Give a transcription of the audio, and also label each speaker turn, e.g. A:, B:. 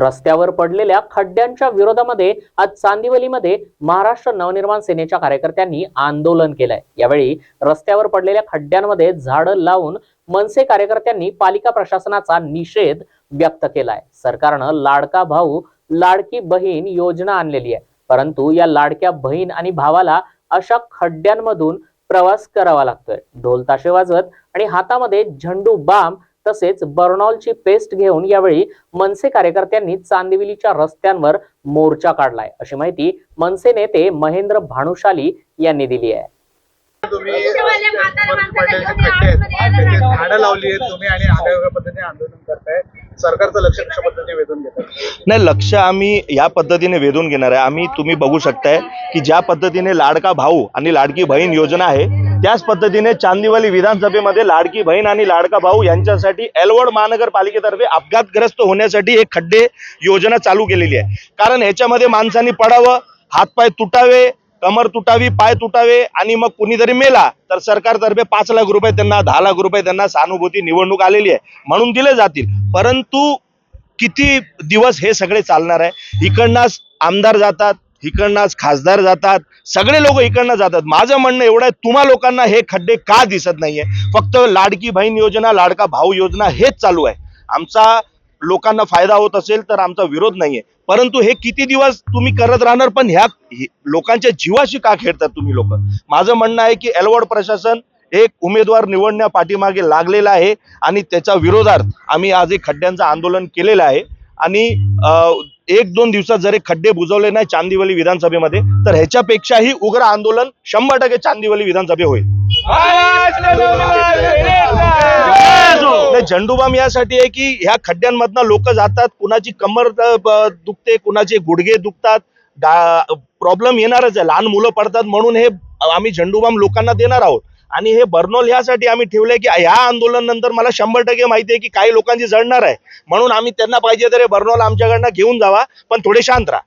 A: रस्त्यावर पडलेल्या खड्ड्यांच्या विरोधामध्ये आज चांदिवलीमध्ये महाराष्ट्र नवनिर्माण सेनेच्या कार्यकर्त्यांनी आंदोलन केलंय. यावेळी रस्त्यावर पडलेल्या खड्ड्यांमध्ये झाडं लावून मनसे कार्यकर्त्यांनी पालिका प्रशासनाचा निषेध व्यक्त केलाय. सरकारनं लाडका भाऊ लाडकी बहीण योजना आणलेली आहे. परंतु या लाडक्या बहीण आणि भावाला अशा खड्ड्यांमधून प्रवास करावा लागतोय. ढोल ताशे वाजवत आणि हातामध्ये झंडू बाम तसेच बर्नॉलची पेस्ट घेऊन यावेळी मनसे कार्यकर्त्यांनी चांदिवलीच्या रस्त्यांवर मोर्चा काढलाय. अशी माहिती मनसे नेते महेंद्र भानुशाली यांनी दिली आहे.
B: झाडं लावली आहेत तुम्ही आणि आगळ्या पद्धतीने आंदोलन करताय. सरकारचं लक्ष कशा पद्धतीने वेधून घेतात?
C: नाही लक्ष आम्ही या पद्धतीने वेधून घेणार आहे. आम्ही तुम्ही बघू शकताय की ज्या पद्धतीने लाडका भाऊ आणि लाडकी बहीण योजना आहे त्याच पद्धतीने चांदीवली विधानसभेमध्ये लाडकी बहीण आणि लाडका भाऊ यांच्यासाठी एलवड महानगरपालिकेतर्फे अपघातग्रस्त होण्यासाठी एक खड्डे योजना चालू केलेली आहे. कारण ह्याच्यामध्ये माणसांनी पडावं हातपाय तुटावे कमर तुटावी पाय तुटावे आणि मग कुणीतरी मेला तर सरकारतर्फे पाच लाख रुपये त्यांना दहा लाख रुपये त्यांना सहानुभूती निवडणूक आलेली आहे म्हणून दिले जातील. परंतु किती दिवस हे सगळे चालणार आहे? इकडनं आमदार जातात इकडनंच खासदार जातात सगळे लोक इकडनं जातात. माझं म्हणणं एवढं आहे तुम्हा लोकांना हे खड्डे का दिसत नाहीये? फक्त लाडकी बहीण योजना लाडका भाऊ योजना हेच चालू आहे. आमचा लोकांना फायदा होत असेल तर आमचा विरोध नाहीये. परंतु हे किती दिवस तुम्ही करत राहणार पण ह्या लोकांच्या जीवाशी का खेळतात तुम्ही लोक? माझं म्हणणं आहे की एलवड प्रशासन एक उमेदवार निवडण्या पाठीमागे लागलेला आहे आणि त्याच्या विरोधात आम्ही आज एक खड्ड्यांचं आंदोलन केलेलं आहे. आणि अं, एक दोन दिवसात जरी खड्डे बुजवले नाही चांदिवली विधानसभेमध्ये तर ह्याच्यापेक्षाही उग्र आंदोलन शंभर टक्के चांदिवली विधानसभे होईल. झेंडूबाम झंडूबाम यासाठी आहे की ह्या खड्ड्यांमधनं लोक जातात कुणाची कमर दुखते कुणाचे गुडघे दुखतात प्रॉब्लेम येणारच आहे लहान मुलं पडतात म्हणून हे आम्ही झंडूबाम लोकांना देणार आहोत. आणि हे बर्नोल ह्यासाठी आम्ही ठेवलंय की ह्या आंदोलन नंतर मला शंभर टक्के माहिती आहे की काही लोकांची जळणार आहे. म्हणून आम्ही त्यांना पाहिजे तर हे बर्नोल आमच्याकडनं घेऊन जावा पण थोडे शांत राहा.